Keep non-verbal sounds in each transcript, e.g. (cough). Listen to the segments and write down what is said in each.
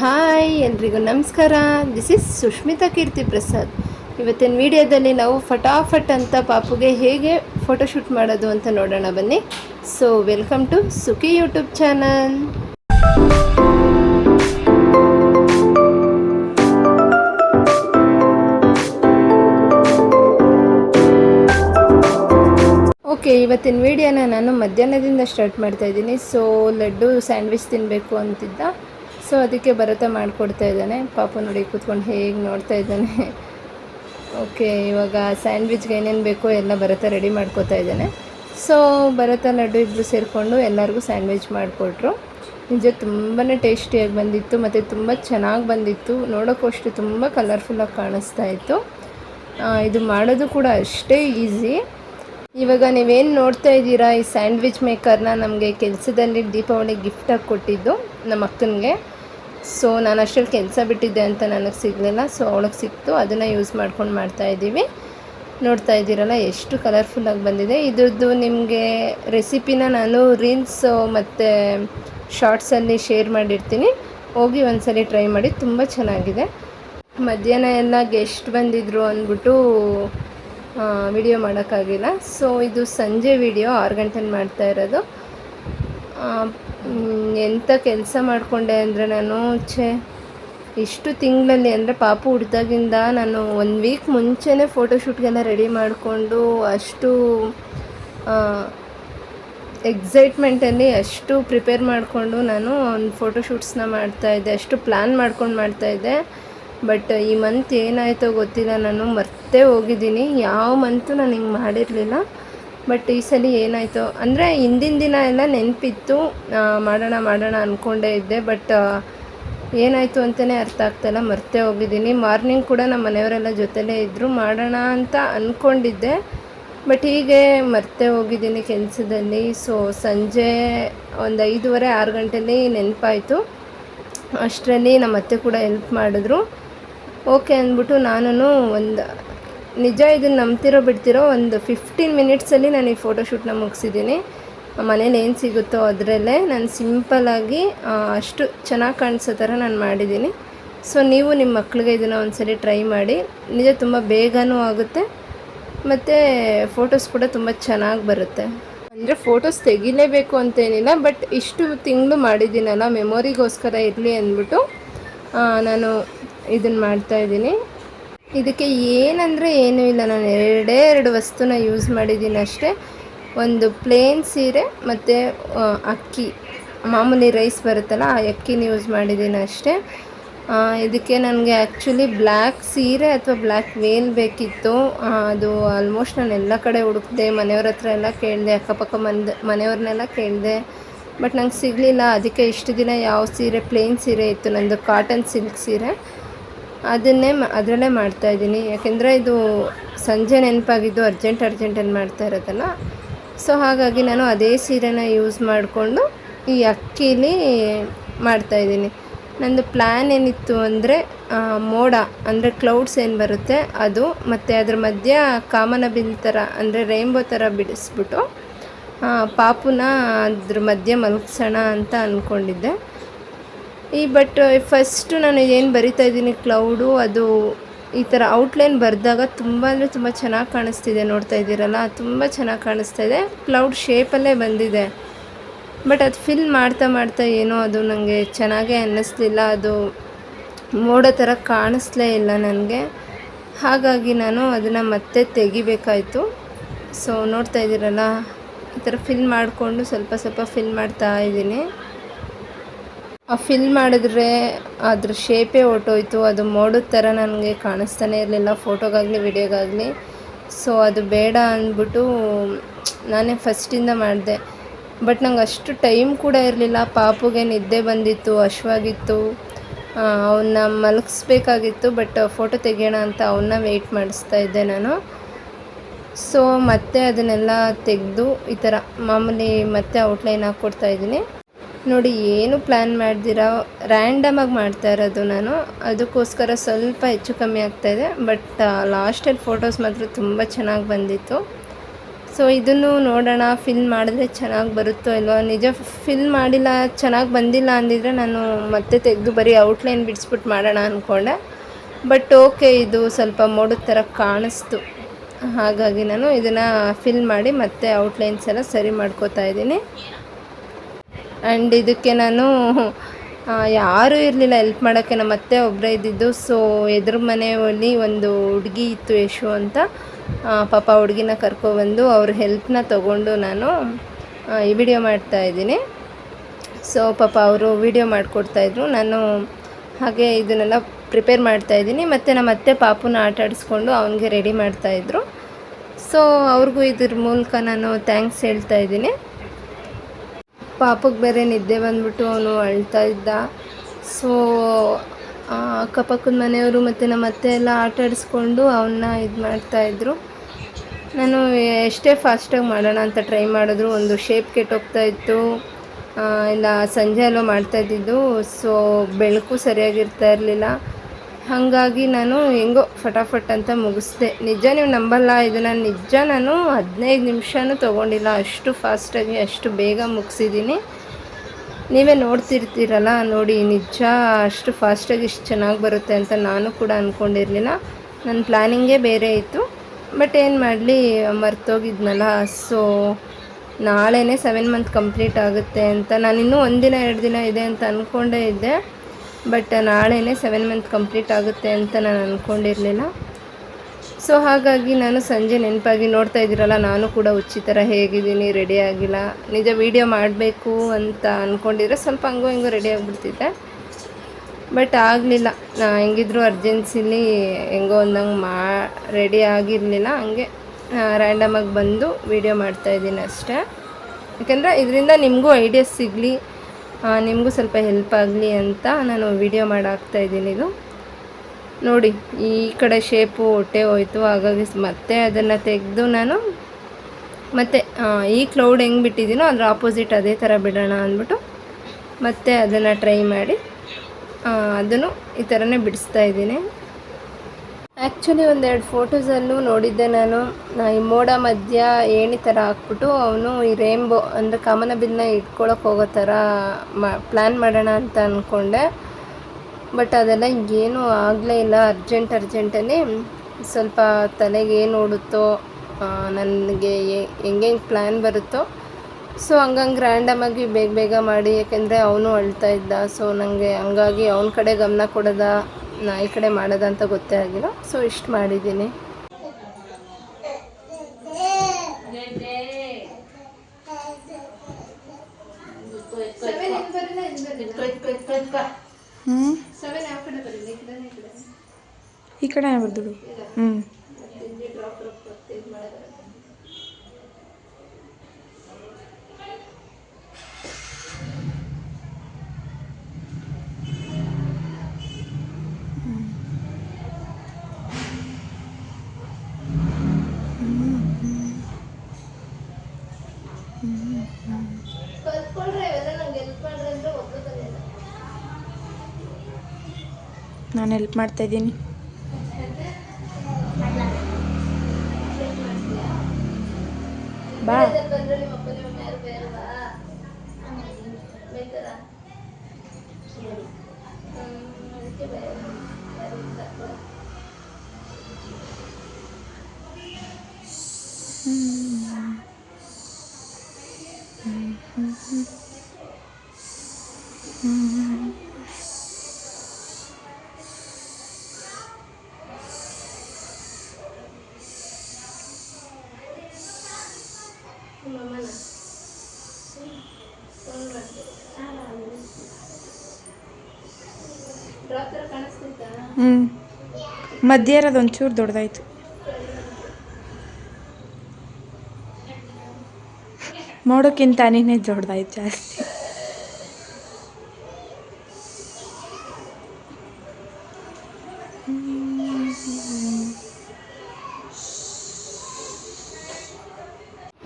Hi ಎಲ್ರಿಗೂ ನಮಸ್ಕಾರ. This is Sushmita Keerthi Prasad. ಇವತ್ತಿನ ವಿಡಿಯೋದಲ್ಲಿ ನಾವು ಫಟಾಫಟ್ ಅಂತ ಪಾಪುಗೆ ಹೇಗೆ ಫೋಟೋಶೂಟ್ ಮಾಡೋದು ಅಂತ ನೋಡೋಣ ಬನ್ನಿ. So welcome to Sukhi YouTube channel okay ಇವತ್ತಿನ ವಿಡಿಯೋನ ನಾನು ಮಧ್ಯಾಹ್ನದಿಂದ ಸ್ಟಾರ್ಟ್ ಮಾಡ್ತಾ ಇದ್ದೀನಿ. ಸೊ ಲಡ್ಡು ಸ್ಯಾಂಡ್ವಿಚ್ ತಿನ್ನಬೇಕು ಅಂತಿದ್ದ. ಸೊ ಅದಕ್ಕೆ ಭರತ ಮಾಡಿಕೊಡ್ತಾ ಇದ್ದಾನೆ. ಪಾಪ ನೋಡಿ ಕೂತ್ಕೊಂಡು ಹೇಗೆ ನೋಡ್ತಾ ಇದ್ದಾನೆ. ಓಕೆ, ಇವಾಗ ಸ್ಯಾಂಡ್ವಿಚ್ಗೆ ಏನೇನು ಬೇಕೋ ಎಲ್ಲ ಭರತ ರೆಡಿ ಮಾಡ್ಕೋತಾ ಇದ್ದಾನೆ. ಸೊ ಭರತ, ಲಡ್ಡು ಇಬ್ಬರು ಸೇರಿಕೊಂಡು ಎಲ್ಲರಿಗೂ ಸ್ಯಾಂಡ್ವಿಚ್ ಮಾಡಿಕೊಟ್ರು. ನಿಜ ತುಂಬಾ ಟೇಸ್ಟಿಯಾಗಿ ಬಂದಿತ್ತು ಮತ್ತು ತುಂಬ ಚೆನ್ನಾಗಿ ಬಂದಿತ್ತು. ನೋಡೋಕ್ಕೂ ಅಷ್ಟು ತುಂಬ ಕಲರ್ಫುಲ್ಲಾಗಿ ಕಾಣಿಸ್ತಾ ಇತ್ತು. ಇದು ಮಾಡೋದು ಕೂಡ ಅಷ್ಟೇ ಈಸಿ. ಇವಾಗ ನೀವೇನು ನೋಡ್ತಾ ಇದ್ದೀರಾ ಈ ಸ್ಯಾಂಡ್ವಿಚ್ ಮೇಕರ್ನ? ನಮಗೆ ಕೆಲಸದಲ್ಲಿ ದೀಪಾವಳಿ ಗಿಫ್ಟಾಗಿ ಕೊಟ್ಟಿದ್ದು ನಮ್ಮ ಅಕ್ಕನಿಗೆ. ಸೊ ನಾನು ಅಷ್ಟರಲ್ಲಿ ಕೆಲಸ ಬಿಟ್ಟಿದ್ದೆ ಅಂತ ನನಗೆ ಸಿಗಲಿಲ್ಲ. ಸೊ ಅವಳಿಗೆ ಸಿಕ್ತು. ಅದನ್ನು ಯೂಸ್ ಮಾಡ್ಕೊಂಡು ಮಾಡ್ತಾಯಿದ್ದೀವಿ ನೋಡ್ತಾ ಇದ್ದೀರಲ್ಲ, ಎಷ್ಟು ಕಲರ್ಫುಲ್ಲಾಗಿ ಬಂದಿದೆ. ಇದ್ರದ್ದು ನಿಮಗೆ ರೆಸಿಪಿನ ನಾನು ರೀಲ್ಸು ಮತ್ತು ಶಾರ್ಟ್ಸಲ್ಲಿ ಶೇರ್ ಮಾಡಿರ್ತೀನಿ. ಹೋಗಿ ಒಂದ್ಸಲಿ ಟ್ರೈ ಮಾಡಿ. ತುಂಬ ಚೆನ್ನಾಗಿದೆ. ಮಧ್ಯಾಹ್ನ ಎಲ್ಲ ಗೆಸ್ಟ್ ಬಂದಿದ್ರು ಅಂದ್ಬಿಟ್ಟು ವಿಡಿಯೋ ಮಾಡೋಕ್ಕಾಗಿಲ್ಲ. ಸೊ ಇದು ಸಂಜೆ ವಿಡಿಯೋ ಆರು ಗಂಟೆಲಿ ಮಾಡ್ತಾ ಇರೋದು. ಎಂಥ ಕೆಲಸ ಮಾಡಿಕೊಂಡೆ ಅಂದರೆ ನಾನು ಛೇ, ಇಷ್ಟು ತಿಂಗಳಲ್ಲಿ ಅಂದರೆ ಪಾಪು ಹುಡ್ದಾಗಿಂದ ನಾನು ಒಂದು ವೀಕ್ ಮುಂಚೆನೇ ಫೋಟೋಶೂಟ್ಗೆಲ್ಲ ರೆಡಿ ಮಾಡಿಕೊಂಡು ಅಷ್ಟು ಎಕ್ಸೈಟ್ಮೆಂಟಲ್ಲಿ ಅಷ್ಟು ಪ್ರಿಪೇರ್ ಮಾಡಿಕೊಂಡು ನಾನು ಒಂದು ಫೋಟೋಶೂಟ್ಸ್ನ ಮಾಡ್ತಾಯಿದ್ದೆ ಅಷ್ಟು ಪ್ಲ್ಯಾನ್ ಮಾಡ್ಕೊಂಡು ಮಾಡ್ತಾಯಿದ್ದೆ ಬಟ್ ಈ ಮಂತ್ ಏನಾಯಿತೋ ಗೊತ್ತಿಲ್ಲ, ನಾನು ಮರ್ತೇ ಹೋಗಿದ್ದೀನಿ. ಯಾವ ಮಂತು ನಾನು ಹಿಂಗೆ ಮಾಡಿರಲಿಲ್ಲ. ಬಟ್ ಈ ಸಲ ಏನಾಯಿತು ಅಂದರೆ ಹಿಂದಿನ ದಿನ ಎಲ್ಲ ನೆನಪಿತ್ತು ಮಾಡೋಣ ಮಾಡೋಣ ಅಂದ್ಕೊಂಡೇ ಇದ್ದೆ, ಬಟ್ ಏನಾಯಿತು ಅಂತಲೇ ಅರ್ಥ ಆಗ್ತಾಯಿಲ್ಲ ಮರ್ತೇ ಹೋಗಿದ್ದೀನಿ. ಮಾರ್ನಿಂಗ್ ಕೂಡ ನಮ್ಮ ಮನೆಯವರೆಲ್ಲ ಜೊತೆಲೇ ಇದ್ದರು ಮಾಡೋಣ ಅಂತ ಅಂದ್ಕೊಂಡಿದ್ದೆ ಬಟ್ ಹೀಗೆ ಮರ್ತೇ ಹೋಗಿದ್ದೀನಿ ಕೆಲಸದಲ್ಲಿ. ಸೊ ಸಂಜೆ ಒಂದು ಐದೂವರೆ, ಆರು ಗಂಟೆಯಲ್ಲಿ ನೆನಪಾಯಿತು. ಅಷ್ಟರಲ್ಲಿ ನಮ್ಮ ಅತ್ತೆ ಕೂಡ ಹೆಲ್ಪ್ ಮಾಡಿದ್ರು. ಓಕೆ ಅಂದ್ಬಿಟ್ಟು ನಾನು ಒಂದು ನಿಜ ಇದನ್ನು ನಂಬ್ತಿರೋ ಬಿಡ್ತಿರೋ ಒಂದು ಫಿಫ್ಟೀನ್ ಮಿನಿಟ್ಸಲ್ಲಿ ನಾನು ಈ ಫೋಟೋಶೂಟ್ನ ಮುಗಿಸಿದ್ದೀನಿ. ಮನೇಲಿ ಏನು ಸಿಗುತ್ತೋ ಅದರಲ್ಲೇ ನಾನು ಸಿಂಪಲ್ಲಾಗಿ ಅಷ್ಟು ಚೆನ್ನಾಗಿ ಕಾಣಿಸೋ ಥರ ನಾನು ಮಾಡಿದ್ದೀನಿ. ಸೊ ನೀವು ನಿಮ್ಮ ಮಕ್ಳಿಗೆ ಇದನ್ನು ಒಂದ್ಸಲಿ ಟ್ರೈ ಮಾಡಿ. ನಿಜ ತುಂಬ ಬೇಗನೂ ಆಗುತ್ತೆ. ಮತ್ತು ಫೋಟೋಸ್ ಕೂಡ ತುಂಬ ಚೆನ್ನಾಗಿ ಬರುತ್ತೆ. ಅಂದರೆ ಫೋಟೋಸ್ ತೆಗಿಲೇಬೇಕು ಅಂತೇನಿಲ್ಲ ಬಟ್ ಇಷ್ಟು ತಿಂಗಳು ಮಾಡಿದ್ದೀನಲ್ಲ ಮೆಮೊರಿಗೋಸ್ಕರ ಇರಲಿ ಅಂದ್ಬಿಟ್ಟು ನಾನು ಇದನ್ನು ಮಾಡ್ತಾಯಿದ್ದೀನಿ ಇದಕ್ಕೆ ಏನಂದರೆ ಏನೂ ಇಲ್ಲ. ನಾನು ಎರಡೇ ಎರಡು ವಸ್ತುನ ಯೂಸ್ ಮಾಡಿದ್ದೀನಿ ಅಷ್ಟೇ. ಒಂದು ಪ್ಲೇನ್ ಸೀರೆ ಮತ್ತು ಅಕ್ಕಿ. ಮಾಮೂಲಿ ರೈಸ್ ಬರುತ್ತಲ್ಲ, ಆ ಅಕ್ಕಿನ ಯೂಸ್ ಮಾಡಿದ್ದೀನಿ ಅಷ್ಟೇ. ಇದಕ್ಕೆ ನನಗೆ ಆ್ಯಕ್ಚುಲಿ ಬ್ಲ್ಯಾಕ್ ಸೀರೆ ಅಥವಾ ಬ್ಲ್ಯಾಕ್ ವೇಲ್ ಬೇಕಿತ್ತು. ಅದು ಆಲ್ಮೋಸ್ಟ್ ನಾನು ಎಲ್ಲ ಕಡೆ ಹುಡುಕ್ದೆ, ಮನೆಯವ್ರ ಹತ್ರ ಎಲ್ಲ ಕೇಳಿದೆ, ಅಕ್ಕಪಕ್ಕ ಮಂದ, ಮನೆಯವ್ರನ್ನೆಲ್ಲ ಕೇಳಿದೆ. ಬಟ್ ನಂಗೆ ಸಿಗಲಿಲ್ಲ. ಅದಕ್ಕೆ ಇಷ್ಟು ದಿನ ಯಾವ ಸೀರೆ ಪ್ಲೇನ್ ಸೀರೆ ಇತ್ತು. ನಂದು ಕಾಟನ್ ಸಿಲ್ಕ್ ಸೀರೆ. ಅದನ್ನೇ ಅದರಲ್ಲೇ ಮಾಡ್ತಾಯಿದ್ದೀನಿ ಯಾಕೆಂದರೆ ಇದು ಸಂಜೆ ನೆನಪಾಗಿದ್ದು ಅರ್ಜೆಂಟ್ ಅರ್ಜೆಂಟಲ್ಲಿ ಮಾಡ್ತಾ ಇರೋದಲ್ಲ. ಸೊ ಹಾಗಾಗಿ ನಾನು ಅದೇ ಸೀರೆನ ಯೂಸ್ ಮಾಡಿಕೊಂಡು ಈ ಅಕ್ಕಿಲಿ ಮಾಡ್ತಾಯಿದ್ದೀನಿ ನಂದು ಪ್ಲ್ಯಾನ್ ಏನಿತ್ತು ಅಂದರೆ ಮೋಡ, ಅಂದರೆ ಕ್ಲೌಡ್ಸ್ ಏನು ಬರುತ್ತೆ ಅದು, ಮತ್ತು ಅದ್ರ ಮಧ್ಯ ಕಾಮನ ಬಿಲ್ ಥರ ಅಂದರೆ ರೈನ್ಬೋ ಥರ ಬಿಡಿಸ್ಬಿಟ್ಟು ಪಾಪುನ ಅದ್ರ ಮಧ್ಯೆ ಮಲಗಿಸೋಣ ಅಂತ ಅಂದ್ಕೊಂಡಿದ್ದೆ ಈ ಬಟ್ ಫಸ್ಟು ನಾನು ಏನು ಬರಿತಾ ಇದ್ದೀನಿ ಕ್ಲೌಡು ಅದು ಈ ಥರ ಔಟ್ಲೈನ್ ಬರೆದಾಗ ತುಂಬ ಅಂದರೆ ತುಂಬ ಚೆನ್ನಾಗಿ ಕಾಣಿಸ್ತಿದೆ ನೋಡ್ತಾ ಇದ್ದೀರಲ್ಲ? ತುಂಬ ಚೆನ್ನಾಗಿ ಕಾಣಿಸ್ತಾ ಇದೆ. ಕ್ಲೌಡ್ ಶೇಪಲ್ಲೇ ಬಂದಿದೆ. ಬಟ್ ಅದು ಫಿಲ್ ಮಾಡ್ತಾ ಮಾಡ್ತಾ ಏನೋ ಅದು ನನಗೆ ಚೆನ್ನಾಗೇ ಅನ್ನಿಸ್ಲಿಲ್ಲ. ಅದು ಮೋಡ ಥರ ಕಾಣಿಸ್ಲೇ ಇಲ್ಲ ನನಗೆ. ಹಾಗಾಗಿ ನಾನು ಅದನ್ನು ಮತ್ತೆ ತೆಗಿಬೇಕಾಯಿತು. ಸೊ ನೋಡ್ತಾ ಇದ್ದೀರಲ್ಲ? ಈ ಥರ ಫಿಲ್ ಮಾಡಿಕೊಂಡು ಸ್ವಲ್ಪ ಸ್ವಲ್ಪ ಫಿಲ್ ಮಾಡ್ತಾ ಇದ್ದೀನಿ. ಫಿಲ್ ಮಾಡಿದ್ರೆ ಅದ್ರ ಶೇಪೇ ಹೊರ್ಟೋಯ್ತು. ಅದು ಮೋಡದ ಥರ ನನಗೆ ಕಾಣಿಸ್ತಾನೆ ಇರಲಿಲ್ಲ ಫೋಟೋಗಾಗಲಿ ವಿಡಿಯೋಗಾಗಲಿ ಸೊ ಅದು ಬೇಡ ಅಂದ್ಬಿಟ್ಟು ನಾನೇ ಫಸ್ಟಿಂದ ಮಾಡಿದೆ. ಬಟ್ ನಂಗೆ ಅಷ್ಟು ಟೈಮ್ ಕೂಡ ಇರಲಿಲ್ಲ. ಪಾಪುಗೆ ನಿದ್ದೆ ಬಂದಿತ್ತು ಹಶ್ವಾಗಿತ್ತು ಅವನ್ನ ಮಲಗಿಸ್ಬೇಕಾಗಿತ್ತು ಬಟ್ ಫೋಟೋ ತೆಗಿಯೋಣ ಅಂತ ಅವನ್ನ ವೆಯ್ಟ್ ಮಾಡಿಸ್ತಾ ಇದ್ದೆ ನಾನು. ಸೊ ಮತ್ತೆ ಅದನ್ನೆಲ್ಲ ತೆಗೆದು ಈ ಥರ ಮಾಮೂಲಿ ಮತ್ತೆ ಔಟ್ಲೈನ್ ಹಾಕ್ಕೊಡ್ತಾ ಇದ್ದೀನಿ. ನೋಡಿ, ಏನು ಪ್ಲ್ಯಾನ್ ಮಾಡ್ದಿರ? ರ್ಯಾಂಡಮಾಗಿ ಮಾಡ್ತಾ ಇರೋದು ನಾನು. ಅದಕ್ಕೋಸ್ಕರ ಸ್ವಲ್ಪ ಹೆಚ್ಚು ಕಮ್ಮಿ ಆಗ್ತಾಯಿದೆ ಬಟ್ ಲಾಸ್ಟಲ್ಲಿ ಫೋಟೋಸ್ ಮಾತ್ರ ತುಂಬ ಚೆನ್ನಾಗಿ ಬಂದಿತ್ತು. ಸೊ ಇದನ್ನು ನೋಡೋಣ. ಫಿಲ್ ಮಾಡಿದ್ರೆ ಚೆನ್ನಾಗಿ ಬರುತ್ತೋ ಇಲ್ವೋ? ನಿಜ ಫಿಲ್ ಮಾಡಿಲ್ಲ, ಚೆನ್ನಾಗಿ ಬಂದಿಲ್ಲ ಅಂದಿದ್ರೆ ನಾನು ಮತ್ತೆ ತೆಗೆದು ಬರೀ ಔಟ್ಲೈನ್ ಬಿಡಿಸ್ಬಿಟ್ಟು ಮಾಡೋಣ ಅಂದ್ಕೊಂಡೆ ಬಟ್ ಓಕೆ ಇದು ಸ್ವಲ್ಪ ಮೋಡದ ಥರ ಕಾಣಿಸ್ತು. ಹಾಗಾಗಿ ನಾನು ಇದನ್ನು ಫಿಲ್ ಮಾಡಿ ಮತ್ತೆ ಔಟ್ಲೈನ್ಸ್ ಎಲ್ಲ ಸರಿ ಮಾಡ್ಕೋತಾ ಇದ್ದೀನಿ. ಆ್ಯಂಡ್ ಇದಕ್ಕೆ ನಾನು ಯಾರೂ ಇರಲಿಲ್ಲ. ಹೆಲ್ಪ್ ಮಾಡೋಕ್ಕೆ ನಮ್ಮ ಅತ್ತೆ ಒಬ್ಬರೇ ಇದ್ದಿದ್ದು. ಸೊ ಎದುರು ಮನೆಯಲ್ಲಿ ಒಂದು ಹುಡುಗಿ ಇತ್ತು ಯಶು ಅಂತ. ಪಾಪ ಹುಡುಗಿನ ಕರ್ಕೊಬಂದು ಅವ್ರ ಹೆಲ್ಪ್ನ ತಗೊಂಡು ನಾನು ಈ ವಿಡಿಯೋ ಮಾಡ್ತಾ ಇದ್ದೀನಿ. ಸೊ ಪಾಪ ಅವರು ವಿಡಿಯೋ ಮಾಡಿಕೊಡ್ತಾಯಿದ್ರು ನಾನು ಹಾಗೆ ಇದನ್ನೆಲ್ಲ ಪ್ರಿಪೇರ್ ಮಾಡ್ತಾ ಇದ್ದೀನಿ. ಮತ್ತು ನಮ್ಮ ಅತ್ತೆ ಪಾಪುನ ಆಟ ಆಡಿಸ್ಕೊಂಡು ಅವನಿಗೆ ರೆಡಿ ಮಾಡ್ತಾಯಿದ್ರು ಸೊ ಅವ್ರಿಗೂ ಇದ್ರ ಮೂಲಕ ನಾನು ಥ್ಯಾಂಕ್ಸ್ ಹೇಳ್ತಾ ಇದ್ದೀನಿ. ಪಾಪಕ್ಕೆ ಬೇರೆ ನಿದ್ದೆ ಬಂದ್ಬಿಟ್ಟು ಅವನು ಅಳ್ತಾ ಇದ್ದ. ಸೊ ಅಕ್ಕಪಕ್ಕದ ಮನೆಯವರು ಮತ್ತು ನಮ್ಮ ಅತ್ತೆ ಎಲ್ಲ ಆಟ ಆಡಿಸ್ಕೊಂಡು ಅವನ್ನ ಇದು ಮಾಡ್ತಾಯಿದ್ರು ನಾನು ಎಷ್ಟೇ ಫಾಸ್ಟಾಗಿ ಮಾಡೋಣ ಅಂತ ಟ್ರೈ ಮಾಡಿದ್ರು. ಒಂದು ಶೇಪ್ ಕೆಟ್ಟೋಗ್ತಾ ಇತ್ತು. ಇಲ್ಲ, ಸಂಜೆ ಎಲ್ಲೋ ಮಾಡ್ತಾ ಇದ್ದಿದ್ದು. ಸೊ ಬೆಳಕು ಸರಿಯಾಗಿರ್ತಾ ಇರಲಿಲ್ಲ. ಹಾಗಾಗಿ ನಾನು ಹೆಂಗೋ ಫಟಾಫಟ್ ಅಂತ ಮುಗಿಸ್ದೆ. ನಿಜ ನೀವು ನಂಬಲ್ಲ, ಇದನ್ನು ನಿಜ ನಾನು ಹದಿನೈದು ನಿಮಿಷನೂ ತೊಗೊಂಡಿಲ್ಲ. ಅಷ್ಟು ಫಾಸ್ಟಾಗಿ, ಅಷ್ಟು ಬೇಗ ಮುಗಿಸಿದ್ದೀನಿ ನೀವೇ ನೋಡ್ತಿರ್ತೀರಲ್ಲ, ನೋಡಿ, ನಿಜ ಅಷ್ಟು ಫಾಸ್ಟಾಗಿ ಇಷ್ಟು ಚೆನ್ನಾಗಿ ಬರುತ್ತೆ ಅಂತ ನಾನು ಕೂಡ ಅಂದ್ಕೊಂಡಿರಲಿಲ್ಲ ನನ್ನ ಪ್ಲ್ಯಾನಿಂಗೇ ಬೇರೆ ಇತ್ತು. ಬಟ್ ಏನು ಮಾಡಲಿ, ಮರ್ತೋಗಿದ್ನಲ್ಲ, ಸೊ ನಾಳೆನೇ ಸೆವೆನ್ ಮಂತ್ ಕಂಪ್ಲೀಟ್ ಆಗುತ್ತೆ ಅಂತ. ನಾನು ಇನ್ನೂ ಒಂದಿನ, ಎರಡು ದಿನ ಇದೆ ಅಂತ ಅಂದ್ಕೊಂಡೇ ಇದ್ದೆ. ಬಟ್ ನಾಳೆನೇ ಸೆವೆನ್ ಮಂತ್ ಕಂಪ್ಲೀಟ್ ಆಗುತ್ತೆ ಅಂತ ನಾನು ಅಂದ್ಕೊಂಡಿರಲಿಲ್ಲ ಸೊ ಹಾಗಾಗಿ ನಾನು ಸಂಜೆ ನೆನಪಾಗಿ ನೋಡ್ತಾ ಇದ್ದೀರಲ್ಲ, ನಾನು ಕೂಡ ಹುಚ್ಚಿ ಥರ ಹೇಗಿದ್ದೀನಿ ರೆಡಿ ಆಗಿಲ್ಲ. ನಿಜ ವೀಡಿಯೋ ಮಾಡಬೇಕು ಅಂತ ಅಂದ್ಕೊಂಡಿದ್ರೆ ಸ್ವಲ್ಪ ಹಂಗೋ ಹಿಂಗೋ ರೆಡಿ ಆಗಿಬಿಡ್ತಿದ್ದೆ ಬಟ್ ಆಗಲಿಲ್ಲ. ಹೆಂಗಿದ್ರು ಅರ್ಜೆನ್ಸಿಲಿ ಹೆಂಗೋ ಒಂದಂಗೆ ಮಾ ರೆಡಿ ಆಗಿರಲಿಲ್ಲ. ಹಂಗೆ ರ್ಯಾಂಡಮಾಗಿ ಬಂದು ವೀಡಿಯೋ ಮಾಡ್ತಾಯಿದ್ದೀನಿ ಅಷ್ಟೇ. ಯಾಕೆಂದರೆ ಇದರಿಂದ ನಿಮಗೂ ಐಡಿಯಾಸ್ ಸಿಗಲಿ. ನಿಮಗೂ ಸ್ವಲ್ಪ ಹೆಲ್ಪ್ ಆಗಲಿ ಅಂತ ನಾನು ವೀಡಿಯೋ ಮಾಡಾಕ್ತಾಯಿದ್ದೀನಿ ಇದು. ನೋಡಿ, ಈ ಕಡೆ ಶೇಪು ಹೊಟ್ಟೆ ಹೋಯಿತು, ಹಾಗಾಗಿ ಮತ್ತೆ ಅದನ್ನು ತೆಗೆದು ನಾನು ಮತ್ತು ಈ ಕ್ಲೌಡ್ ಹೆಂಗೆ ಬಿಟ್ಟಿದ್ದೀನೋ ಅದ್ರ ಆಪೋಸಿಟ್ ಅದೇ ಥರ ಬಿಡೋಣ ಅಂದ್ಬಿಟ್ಟು ಮತ್ತೆ ಅದನ್ನು ಟ್ರೈ ಮಾಡಿ ಅದನ್ನು ಈ ಥರನೇ ಬಿಡಿಸ್ತಾ ಇದ್ದೀನಿ. ಆ್ಯಕ್ಚುಲಿ ಒಂದೆರಡು ಫೋಟೋಸಲ್ಲೂ ನೋಡಿದ್ದೆ ನಾನು. ಈ ಮೋಡ ಮಧ್ಯ ಏಣಿ ಥರ ಹಾಕ್ಬಿಟ್ಟು ಅವನು ಈ ರೇಂಬೋ ಅಂದರೆ ಬಿಲ್ನ ಇಟ್ಕೊಳಕ್ಕೆ ಹೋಗೋ ಥರ ಮಾ ಪ್ಲ್ಯಾನ್ ಮಾಡೋಣ ಅಂತ ಅಂದ್ಕೊಂಡೆ ಬಟ್ ಅದೆಲ್ಲ ಏನೂ ಆಗಲೇ ಇಲ್ಲ ಅರ್ಜೆಂಟ್ ಅರ್ಜೆಂಟಲ್ಲಿ ಸ್ವಲ್ಪ ತಲೆಗೆ ಏನು ಓಡುತ್ತೋ ನನಗೆ ಹೆಂಗೆ ಪ್ಲ್ಯಾನ್ ಬರುತ್ತೋ. ಸೊ ಹಂಗಂಗೆ ರ್ಯಾಂಡಮಾಗಿ ಬೇಗ ಬೇಗ ಮಾಡಿ, ಯಾಕೆಂದರೆ ಅವನು ಅಳ್ತಾ ಇದ್ದ. ಸೊ ನನಗೆ ಹಂಗಾಗಿ ಅವನ ಕಡೆ ಗಮನ ಕೊಡೋದ. ನಾ ಈ ಕಡೆ ಮಾಡೋದಂತ ಗೊತ್ತೇ ಆಗಿಲ್ಲ. ಸೊ ಇಷ್ಟು ಮಾಡಿದ್ದೀನಿ. ಈ ಕಡೆ ಬರ್ದು ಹ್ಞೂ ನಾನು ಹೆಲ್ಪ್ ಮಾಡ್ತಾ ಇದ್ದೀನಿ ಬಾ ಹ್ಞೂ ಮಧ್ಯ ಇರೋದು ಒಂಚೂರು ದೊಡ್ಡದಾಯ್ತು. ಮೋಡಕ್ಕಿಂತ ದೊಡ್ಡದಾಯ್ತು ಜಾಸ್ತಿ.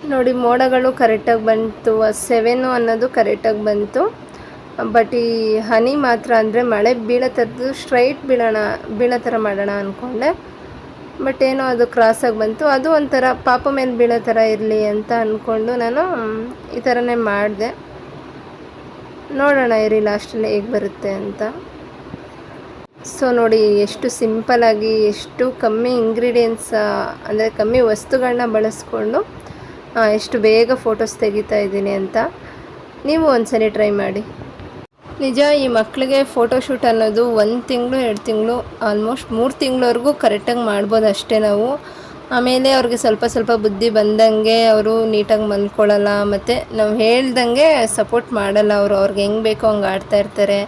ನೋಡಿ, ಮೋಡಗಳು ಕರೆಕ್ಟಾಗಿ ಬಂತು. ಸೆವೆನು ಅನ್ನೋದು ಕರೆಕ್ಟಾಗಿ ಬಂತು. ಬಟ್ ಈ ಹನಿ ಮಾತ್ರ ಅಂದರೆ ಮಳೆ ಬೀಳೋ ಥರದ್ದು ಸ್ಟ್ರೈಟ್ ಬೀಳೋಣ, ಬೀಳೋ ಥರ ಮಾಡೋಣ ಅಂದ್ಕೊಂಡೆ ಬಟ್ ಏನೋ ಅದು ಕ್ರಾಸಾಗಿ ಬಂತು. ಅದು ಒಂಥರ ಪಾಪ ಮೇಲೆ ಬೀಳೋ ಥರ ಇರಲಿ ಅಂತ ಅಂದ್ಕೊಂಡು ನಾನು, ಈ ಥರನೇ ಮಾಡಿದೆ. ನೋಡೋಣ ಇರಿ ಲಾಸ್ಟಲ್ಲಿ ಹೇಗೆ ಬರುತ್ತೆ ಅಂತ. ಸೊ ನೋಡಿ, ಎಷ್ಟು ಸಿಂಪಲಾಗಿ ಎಷ್ಟು ಕಮ್ಮಿ ಇಂಗ್ರೀಡಿಯೆಂಟ್ಸ್ ಅಂದರೆ ಕಮ್ಮಿ ವಸ್ತುಗಳನ್ನ ಬಳಸ್ಕೊಂಡು ಎಷ್ಟು ಬೇಗ ಫೋಟೋಸ್ ತೆಗಿತಾ ಇದ್ದೀನಿ ಅಂತ. ನೀವು ಒಂದ್ಸರಿ ಟ್ರೈ ಮಾಡಿ. ನಿಜ, ಈ ಮಕ್ಕಳಿಗೆ ಫೋಟೋಶೂಟ್ ಅನ್ನೋದು ಒಂದು ತಿಂಗಳು, ಎರಡು ತಿಂಗಳು ಆಲ್ಮೋಸ್ಟ್ ಮೂರು ತಿಂಗಳವರೆಗೂ ಕರೆಕ್ಟಾಗಿ ಮಾಡ್ಬೋದು ಅಷ್ಟೇ ನಾವು. ಆಮೇಲೆ ಅವ್ರಿಗೆ ಸ್ವಲ್ಪ ಸ್ವಲ್ಪ ಬುದ್ಧಿ ಬಂದಂಗೆ ಅವರು ನೀಟಾಗಿ ಮಲ್ಕೊಳ್ಳಲ್ಲ, ಮತ್ತು ನಾವು ಹೇಳ್ದಂಗೆ ಸಪೋರ್ಟ್ ಮಾಡಲ್ಲ ಅವರು. ಅವ್ರಿಗೆ ಹೆಂಗೆ ಬೇಕೋ ಹಂಗೆ ಆಡ್ತಾ ಇರ್ತಾರೆ.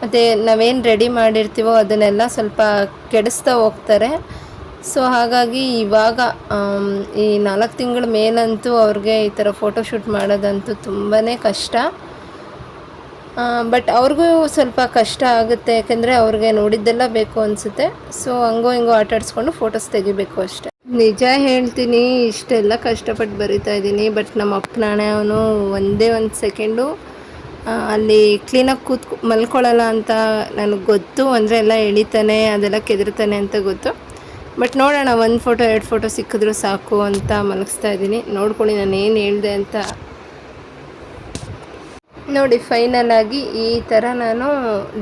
ಮತ್ತು ನಾವೇನು ರೆಡಿ ಮಾಡಿರ್ತೀವೋ ಅದನ್ನೆಲ್ಲ ಸ್ವಲ್ಪ ಕೆಡಿಸ್ತಾ ಹೋಗ್ತಾರೆ. ಸೊ ಹಾಗಾಗಿ ಇವಾಗ ಈ ನಾಲ್ಕು ತಿಂಗಳ ಮೇಲಂತೂ ಅವ್ರಿಗೆ ಈ ಥರ ಫೋಟೋಶೂಟ್ ಮಾಡೋದಂತೂ ತುಂಬಾ ಕಷ್ಟ. ಬಟ್ ಅವ್ರಿಗೂ ಸ್ವಲ್ಪ ಕಷ್ಟ ಆಗುತ್ತೆ, ಯಾಕೆಂದರೆ ಅವ್ರಿಗೆ ನೋಡಿದ್ದೆಲ್ಲ ಬೇಕು ಅನಿಸುತ್ತೆ. ಸೊ ಹಂಗೋ ಹಿಂಗೋ ಆಟಾಡಿಸ್ಕೊಂಡು ಫೋಟೋಸ್ ತೆಗಿಬೇಕು ಅಷ್ಟೆ. ನಿಜ ಹೇಳ್ತೀನಿ, ಇಷ್ಟೆಲ್ಲ ಕಷ್ಟಪಟ್ಟು ಬರಿತಾ ಇದ್ದೀನಿ ಬಟ್ ನಮ್ಮ ಅಪ್ಪನಾಣೆ ಅವನು ಒಂದೇ ಒಂದು ಸೆಕೆಂಡು ಅಲ್ಲಿ ಕ್ಲೀನಾಗಿ ಕೂತ್ ಮಲ್ಕೊಳ್ಳಲ್ಲ ಅಂತ ನನಗೆ ಗೊತ್ತು, ಅಂದರೆ ಎಲ್ಲ ಎಳಿತಾನೆ ಅದೆಲ್ಲ ಕೆದರ್ತಾನೆ ಅಂತ ಗೊತ್ತು. ಬಟ್ ನೋಡೋಣ, ಒಂದು ಫೋಟೋ ಎರಡು ಫೋಟೋ ಸಿಕ್ಕಿದ್ರು ಸಾಕು ಅಂತ ಮಲಗಿಸ್ತಾ ಇದ್ದೀನಿ. ನೋಡ್ಕೊಳ್ಳಿ ನಾನು ಏನು ಹೇಳಿದೆ ಅಂತ ನೋಡಿ ಫೈನಲ್ ಆಗಿ ಈ ಥರ ನಾನು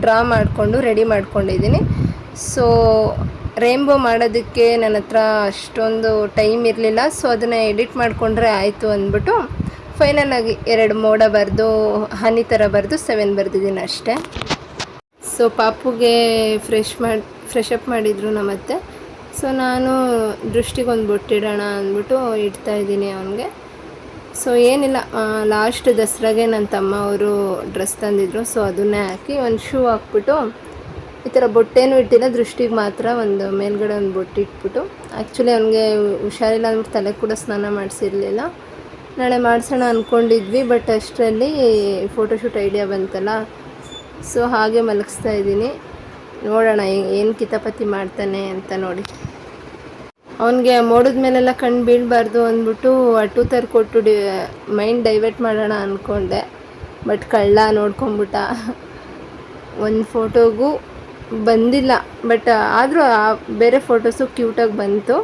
ಡ್ರಾ ಮಾಡಿಕೊಂಡು ರೆಡಿ ಮಾಡ್ಕೊಂಡಿದ್ದೀನಿ. ಸೊ ರೇಂಬೋ ಮಾಡೋದಕ್ಕೆ ನನ್ನ ಹತ್ರ ಅಷ್ಟೊಂದು ಟೈಮ್ ಇರಲಿಲ್ಲ. ಸೊ ಅದನ್ನು ಎಡಿಟ್ ಮಾಡಿಕೊಂಡ್ರೆ ಆಯಿತು ಅಂದ್ಬಿಟ್ಟು ಫೈನಲ್ ಆಗಿ ಎರಡು ಮೋಡ ಬರೆದು, ಹನಿ ಥರ ಬರೆದು ಸೆವೆನ್ ಬರೆದಿದ್ದೀನಿ ಅಷ್ಟೇ. ಸೊ ಪಾಪುಗೆ ಫ್ರೆಶ್ ಮಾಡಿ ಫ್ರೆಶ್ ಅಪ್ ಮಾಡಿದ್ರು ನಮ್ಮತ್ತೆ ಸೊ ನಾನು ದೃಷ್ಟಿಗೊಂದು ಬೊಟ್ಟಿಡೋಣ ಅಂದ್ಬಿಟ್ಟು ಇಡ್ತಾಯಿದ್ದೀನಿ ಅವನಿಗೆ. ಸೊ ಏನಿಲ್ಲ ಲಾಸ್ಟ್ ದಸರಾಗೆ ನನ್ನ ತಮ್ಮ ಅವರು ಡ್ರೆಸ್ ತಂದಿದ್ರು. ಸೊ ಅದನ್ನೇ ಹಾಕಿ ಒಂದು ಶೂ ಹಾಕ್ಬಿಟ್ಟು, ಈ ಥರ ಬೊಟ್ಟೇನು ಇಟ್ಟಿಲ್ಲ ದೃಷ್ಟಿಗೆ ಮಾತ್ರ ಒಂದು ಮೇಲ್ಗಡೆ ಒಂದು ಬೊಟ್ಟಿಟ್ಬಿಟ್ಟು ಆ್ಯಕ್ಚುಲಿ ಅವನಿಗೆ ಹುಷಾರಿಲ್ಲ ಅಂದ್ಬಿಟ್ಟು ತಲೆ ಕೂಡ ಸ್ನಾನ ಮಾಡಿಸಿರ್ಲಿಲ್ಲ. ನಾಳೆ ಮಾಡಿಸೋಣ ಅಂದ್ಕೊಂಡಿದ್ವಿ ಬಟ್ ಅಷ್ಟರಲ್ಲಿ ಫೋಟೋಶೂಟ್ ಐಡಿಯಾ ಬಂತಲ್ಲ. ಸೊ ಹಾಗೆ ಮಲಗಿಸ್ತಾ ಇದ್ದೀನಿ. ನೋಡೋಣ ಏನು ಕಿತಾಪತಿ ಮಾಡ್ತಾನೆ ಅಂತ ನೋಡಿ. ಅವನಿಗೆ ಮೋಡದ ಮೇಲೆಲ್ಲ ಕಣ್ಣು ಬೀಳಬಾರ್ದು ಅಂದ್ಬಿಟ್ಟು ಅಟು ಥರ ಕೊಟ್ಟು ಡಿ, ಮೈಂಡ್ ಡೈವರ್ಟ್ ಮಾಡೋಣ ಅಂದ್ಕೊಂಡೆ ಬಟ್ ಕಳ್ಳ ನೋಡ್ಕೊಂಬಿಟ್ಟ. ಒಂದು ಫೋಟೋಗೂ ಬಂದಿಲ್ಲ. ಬಟ್ ಆದರೂ ಆ ಬೇರೆ ಫೋಟೋಸು ಕ್ಯೂಟಾಗಿ ಬಂತು.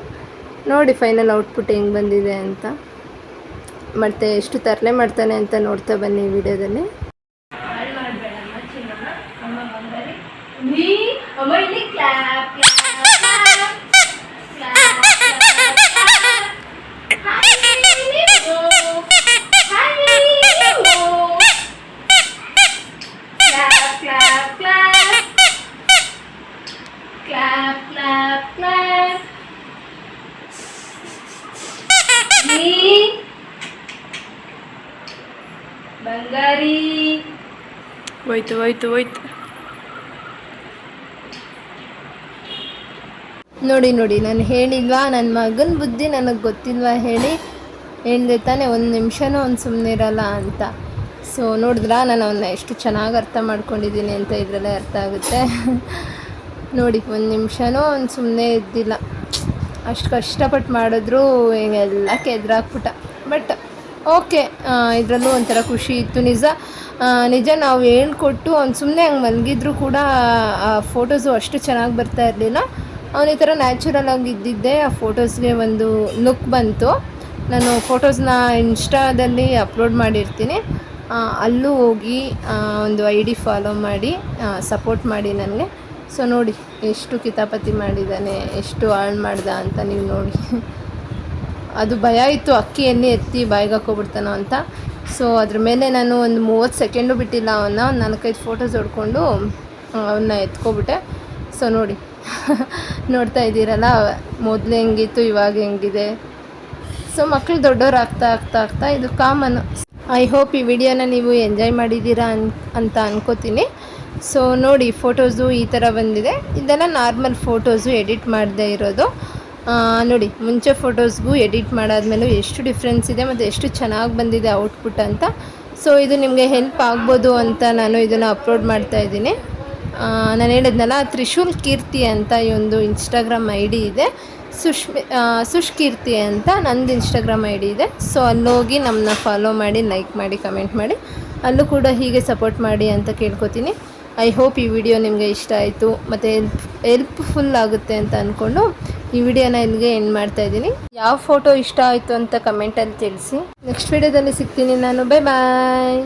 ನೋಡಿ ಫೈನಲ್ ಔಟ್ಪುಟ್ ಹೆಂಗೆ ಬಂದಿದೆ ಅಂತ. ಮತ್ತು ಎಷ್ಟು ತರಲೆ ಮಾಡ್ತಾನೆ ಅಂತ ನೋಡ್ತಾ ಬನ್ನಿ ವಿಡಿಯೋದಲ್ಲಿ. ಹೋಯ್ತು ಹೋಯ್ತು ಹೋಯ್ತು ನೋಡಿ ನೋಡಿ, ನಾನು ಹೇಳಿಲ್ವಾ ನನ್ನ ಮಗನ ಬುದ್ಧಿ ನನಗೆ ಗೊತ್ತಿಲ್ವಾ ಹೇಳಿ? ಹೇಳಿದೆ ತಾನೇ, ಒಂದು ನಿಮಿಷನೂ ಒಂದು ಸುಮ್ಮನೆ ಇರಲ್ಲ ಅಂತ. ಸೊ ನೋಡಿದ್ರಾ, ನಾನು ಅವನ್ನ ಎಷ್ಟು ಚೆನ್ನಾಗಿ ಅರ್ಥ ಮಾಡ್ಕೊಂಡಿದ್ದೀನಿ ಅಂತ ಇದರಲ್ಲೇ ಅರ್ಥ ಆಗುತ್ತೆ. ನೋಡಿ, ಒಂದು ನಿಮಿಷನೂ ಒಂದು ಸುಮ್ಮನೆ ಇದ್ದಿಲ್ಲ. ಅಷ್ಟು ಕಷ್ಟಪಟ್ಟು ಮಾಡಿದ್ರು ಹಿಂಗೆಲ್ಲ ಕೆದ್ರಾಕ್ಬಿಟ್ಟ ಬಟ್ ಓಕೆ ಇದರಲ್ಲೂ ಒಂಥರ ಖುಷಿ ಇತ್ತು ನಿಜ. ನಿಜ ನಾವು ಹೇಳ್ಕೊಟ್ಟು ಅವ್ನು ಸುಮ್ಮನೆ ಹಂಗೆ ಮಲಗಿದ್ರು ಕೂಡ, ಆ ಫೋಟೋಸು ಅಷ್ಟು ಚೆನ್ನಾಗಿ ಬರ್ತಾ ಇರಲಿಲ್ಲ. ಅವನ ಈ ಥರ ನ್ಯಾಚುರಲ್ ಆಗಿ ಇದ್ದಿದ್ದೆ ಆ ಫೋಟೋಸ್ಗೆ ಒಂದು ಲುಕ್ ಬಂತು. ನಾನು ಫೋಟೋಸ್ನ ಇನ್ಸ್ಟಾದಲ್ಲಿ ಅಪ್ಲೋಡ್ ಮಾಡಿರ್ತೀನಿ. ಅಲ್ಲೂ ಹೋಗಿ ಒಂದು ಐ ಡಿ ಫಾಲೋ ಮಾಡಿ ಸಪೋರ್ಟ್ ಮಾಡಿ ನನಗೆ. ಸೊ ನೋಡಿ, ಎಷ್ಟು ಕಿತಾಪತಿ ಮಾಡಿದ್ದಾನೆ ಎಷ್ಟು ಹಾಳು ಮಾಡ್ದ ಅಂತ ನೀವು ನೋಡಿ. (laughs) ಅದು ಭಯ ಇತ್ತು, ಅಕ್ಕಿ ಎಣ್ಣೆ ಎತ್ತಿ ಬಾಯಿಗೆ ಹಾಕೋಬಿಡ್ತಾನೋ ಅಂತ. ಸೊ ಅದ್ರ ಮೇಲೆ ನಾನು ಒಂದು ಮೂವತ್ತು ಸೆಕೆಂಡು ಬಿಟ್ಟಿಲ್ಲ ಅವನ್ನ ನಾಲ್ಕೈದು ಫೋಟೋಸ್ ಹೊಡ್ಕೊಂಡು ಅವನ್ನ ಎತ್ಕೊಬಿಟ್ಟೆ. ಸೊ ನೋಡಿ, (laughs) ನೋಡ್ತಾ ಇದ್ದೀರಲ್ಲ, ಮೊದಲು ಹೆಂಗಿತ್ತು, ಇವಾಗ ಹೆಂಗಿದೆ. ಸೊ ಮಕ್ಕಳು ದೊಡ್ಡವ್ರು ಆಗ್ತಾ ಆಗ್ತಾ ಆಗ್ತಾ ಇದು ಕಾಮನ್ ಐ ಹೋಪ್ ಈ ವಿಡಿಯೋನ ನೀವು ಎಂಜಾಯ್ ಮಾಡಿದ್ದೀರಾ ಅನ್, ಅಂತ ಅನ್ಕೋತೀನಿ. ಸೊ ನೋಡಿ ಫೋಟೋಸು ಈ ಥರ ಬಂದಿದೆ. ಇದೆಲ್ಲ ನಾರ್ಮಲ್ ಫೋಟೋಸು ಎಡಿಟ್ ಮಾಡದೇ ಇರೋದು. ನೋಡಿ, ಮುಂಚೆ ಫೋಟೋಸ್ಗೂ ಎಡಿಟ್ ಮಾಡಾದ್ಮೇಲೂ ಎಷ್ಟು ಡಿಫ್ರೆನ್ಸ್ ಇದೆ ಮತ್ತು ಎಷ್ಟು ಚೆನ್ನಾಗಿ ಬಂದಿದೆ ಔಟ್ಪುಟ್ ಅಂತ. ಸೊ ಇದು ನಿಮಗೆ ಹೆಲ್ಪ್ ಆಗ್ಬೋದು ಅಂತ ನಾನು ಇದನ್ನು ಅಪ್ಲೋಡ್ ಮಾಡ್ತಾ ಇದ್ದೀನಿ. ನಾನು ಹೇಳಿದ್ನಲ್ಲ, ತ್ರಿಶೂಲ್ ಕೀರ್ತಿ ಅಂತ ಈ ಒಂದು ಇನ್ಸ್ಟಾಗ್ರಾಮ್ ಐ ಡಿ ಇದೆ. ಸುಷ್ಮಿ ಸುಷ್ಕೀರ್ತಿ ಅಂತ ನಂದು ಇನ್ಸ್ಟಾಗ್ರಾಮ್ ಐ ಡಿ ಇದೆ. ಸೊ ಅಲ್ಲೋಗಿ ನಮ್ಮನ್ನ ಫಾಲೋ ಮಾಡಿ ಲೈಕ್ ಮಾಡಿ ಕಮೆಂಟ್ ಮಾಡಿ. ಅಲ್ಲೂ ಕೂಡ ಹೀಗೆ ಸಪೋರ್ಟ್ ಮಾಡಿ ಅಂತ ಕೇಳ್ಕೊತೀನಿ. ಐ ಹೋಪ್ ಈ ವಿಡಿಯೋ ನಿಮಗೆ ಇಷ್ಟ ಆಯಿತು, ಮತ್ತು ಹೆಲ್ಪ್ ಹೆಲ್ಪ್ಫುಲ್ ಆಗುತ್ತೆ ಅಂತ ಅಂದ್ಕೊಂಡು ಈ ವಿಡಿಯೋನ ಇಲ್ಲಿಗೆ ಎಂಡ್ ಮಾಡ್ತಾ ಇದ್ದೀನಿ. ಯಾವ ಫೋಟೋ ಇಷ್ಟ ಆಯಿತು ಅಂತ ಕಮೆಂಟಲ್ಲಿ ತಿಳಿಸಿ. ನೆಕ್ಸ್ಟ್ ವಿಡಿಯೋದಲ್ಲಿ ಸಿಗ್ತೀನಿ ನಾನು. Bye bye